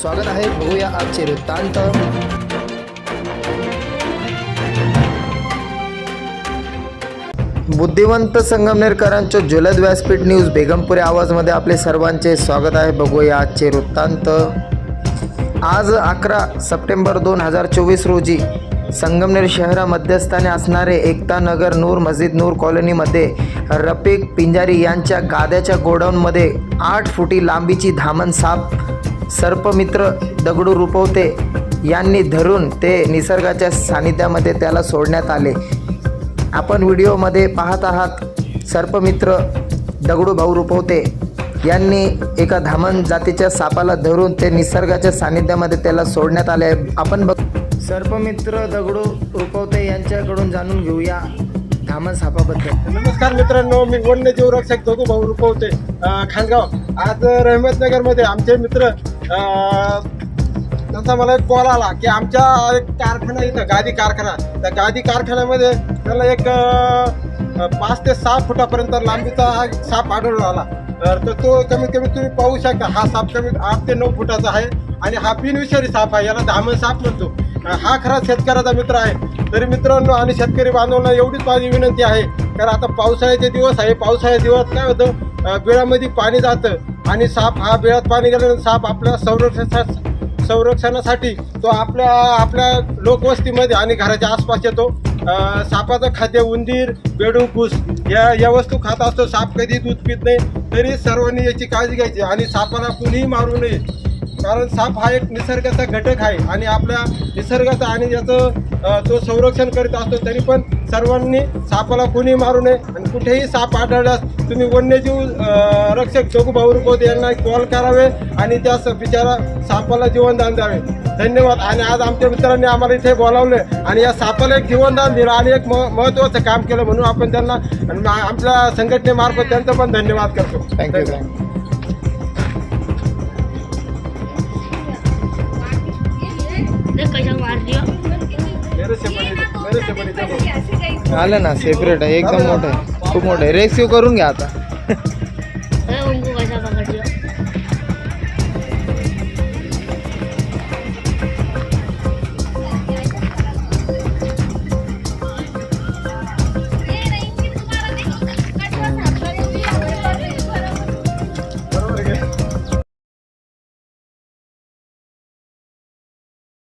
स्वागत आहे. बघूया आजचे वृत्तांत. बुद्धिवंत संगमनेरकरांचे जलद व्यासपीठ न्यूज बेगमपुरी आवाजमध्ये आपले सर्वांचे स्वागत आहे. बघूया आजचे वृत्तांत. आज अकरा सप्टेंबर दोन हजार चोवीस रोजी संगमनेर शहरा मध्यस्थानी असणारे एकता नगर नूर मस्जिद नूर कॉलनीमध्ये रफिक पिंजारी यांच्या गाद्याच्या गोडाऊनमध्ये आठ फुटी लांबीची धामण साप सर्पमित्र दगडू रुपवते यांनी धरून ते निसर्गाच्या सानिध्यामध्ये त्याला सोडण्यात आले. आपण व्हिडिओमध्ये पाहत आहात सर्पमित्र दगडू भाऊ रुपवते यांनी एका धामण जातीच्या सापाला धरून ते निसर्गाच्या सानिध्यामध्ये त्याला सोडण्यात आले. आपण बघ सर्पमित्र दगडू रुपवते यांच्याकडून जाणून घेऊया धामण सापाबद्दल. नमस्कार मित्रांनो मी वन्यजीव रक्षक दगडू भाऊ रुपवते खानगाव. आज रहमतनगरमध्ये आमचे मित्र त्यांचा मला एक कॉल आला की आमच्या एक कारखाना इथं गादी कारखाना. त्या गादी कारखान्यामध्ये त्याला एक पाच ते सहा फुटापर्यंत लांबीचा हा साप आढळून आला. तर तो- तो कमीत कमी तुम्ही पाहू शकता हा साप कमी आठ ते नऊ फुटाचा आहे आणि हा बिनविषारी साप आहे याला धामण साप म्हणतो. हा खरा शेतकऱ्याचा मित्र आहे. तरी मित्रांनो आणि शेतकरी बांधवांना एवढीच माझी विनंती आहे कारण आता पावसाळ्याचे दिवस आहे पावसाळ्याचे दिवस काय होतं? बिळामध्ये पाणी जातं. आणि साप हा बिळात पाणी गेल्यानंतर साप आपल्या संरक्षणा संरक्षणासाठी तो आपल्या आपल्या लोकवस्तीमध्ये आणि घराच्या आसपास येतो. सापाचं खाद्य उंदीर बेडू कुस या या वस्तू खात असतो. साप कधी दूध पित नाही. तरी सर्वांनी याची काळजी घ्यायची आणि सापाला कुणीही मारू नये. कारण साप हा एक निसर्गाचा घटक आहे आणि आपल्या निसर्गाचा आणि याचं तो संरक्षण करीत असतो तरी पण सर्वांनी सापाला कोणी मारू नये आणि कुठेही साप आढळल्यास तुम्ही वन्यजीव रक्षक जोगू भाऊ रुपवते यांना कॉल करावे आणि त्या बिचारा सापाला जीवनदान द्यावे. धन्यवाद. आणि आज आमच्या मित्रांनी आम्हाला इथे बोलावले आणि या सापाला एक जीवनदान दिलं आणि एक म- महत्त्वाचं काम केलं म्हणून आपण त्यांना आपल्या संघटनेमार्फत त्यांचा पण धन्यवाद करतो. थँक्यू धन्यवाद. आलं ना सेपरेट आहे. एकदम मोठं आहे. खूप मोठं आहे. रेस्क्यू करून घ्या आता.